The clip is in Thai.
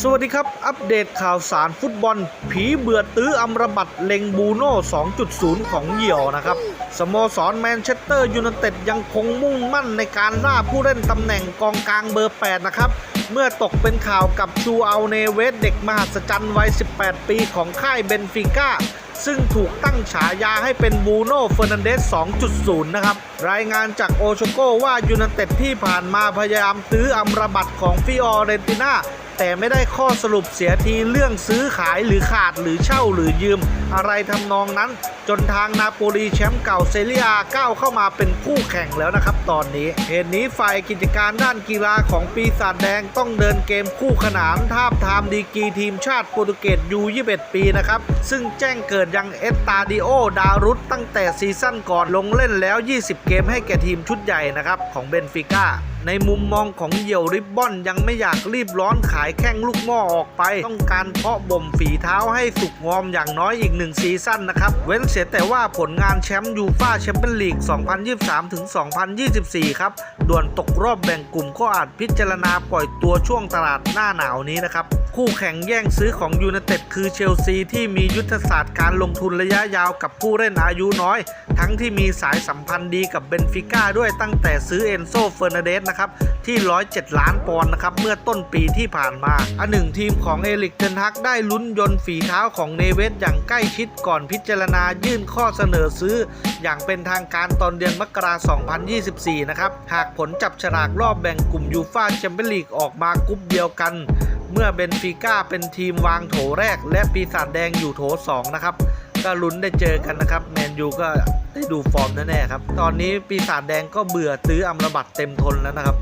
สวัสดีครับ อัปเดตข่าวสารฟุตบอล ผีเบื่อตื้ออัมรบัตเล็งบูโน่ 2.0 ของเหยี่ยวนะครับ สโมสรแมนเชสเตอร์ยูไนเต็ดยังคงมุ่งมั่นในการล่าผู้เล่นตำแหน่งกองกลางเบอร์ 8 นะครับ เมื่อตกเป็นข่าวกับชูอัลเนเวสเด็กมหัศจรรย์วัย 18 ปีของค่ายเบนฟิก้าซึ่งถูกตั้งฉายาให้เป็นบูโน่เฟอร์นันเดส 2.0 นะครับ รายงานจากโอชโกว่ายูไนเต็ดที่ผ่านมาพยายามซื้ออัมรบัตของฟิออเรนติน่า แต่ไม่ได้ข้อสรุปเสียทีเรื่องซื้อขายหรือขาดหรือเช่าหรือยืม อะไรทำนองนั้น จนทางนาโปลีแชมป์เก่าเซเรียก้าวเข้ามาเป็นคู่แข่งแล้วนะครับตอนนี้ เหตุนี้ฝ่ายกิจการด้านกีฬาของปีศาจแดงต้องเดินเกมคู่ขนานทาบทามดีกีทีมชาติโปรตุเกสยู21 ปีนะครับ ซึ่งแจ้งเกิดยังเอสตาดิโอดารุตตั้งแต่ซีซั่นก่อนลงเล่นแล้ว 20 เกมให้แก่ทีมชุดใหญ่นะครับของเบนฟิก้า ในมุมมองของเหยี่ยวริบบอนยังไม่อยากรีบร้อนขายแข้งลูกหม้อออกไป ต้องการเพาะบ่มฝีเท้าให้สุกงอมอย่างน้อยอีกหนึ่งซีซั่นนะครับ เว้นเสียแต่ว่าผลงานแชมป์ยูฟ่าแชมเปี้ยนลีก 2023 ถึง 2024 ครับ ด่วนตกรอบแบ่งกลุ่มก็อาจพิจารณาปล่อยตัวช่วงตลาดหน้าหนาวนี้นะครับคู่แข่งแย่งซื้อของยูไนเต็ดคือเชลซีที่มียุทธศาสตร์การลงทุนระยะยาวกับผู้เล่นอายุน้อย ทั้งที่มีสายสัมพันธ์ดีกับเบนฟิก้าด้วยตั้งแต่ซื้อเอนโซเฟอร์นาเดสนะครับที่ 107 ล้านปอนด์นะครับเมื่อต้นปีที่ผ่านมาอันหนึ่งทีมของเอลิกเทนฮักได้ลุ้นยนต์ฝีเท้าของเนเวสอย่างใกล้ชิดก่อนพิจารณายื่นข้อเสนอซื้อ อย่างเป็นทางการตอนเดือนมกราคม 2024 นะครับหากผลจับฉลากรอบแบ่งกลุ่มยูฟ่าแชมเปี้ยนลีกออกมากรุ๊ปเดียวกัน เมื่อเบนฟิก้าเป็นทีมวางโถแรก และปีศาจแดงอยู่โถ2นะครับ ก็ลุ้นได้เจอกันนะครับแมนยูก็ได้ดูฟอร์มแน่ๆครับ ตอนนี้ปีศาจแดงก็เบื่อตื้ออัมรบัตเต็มทนแล้วนะครับ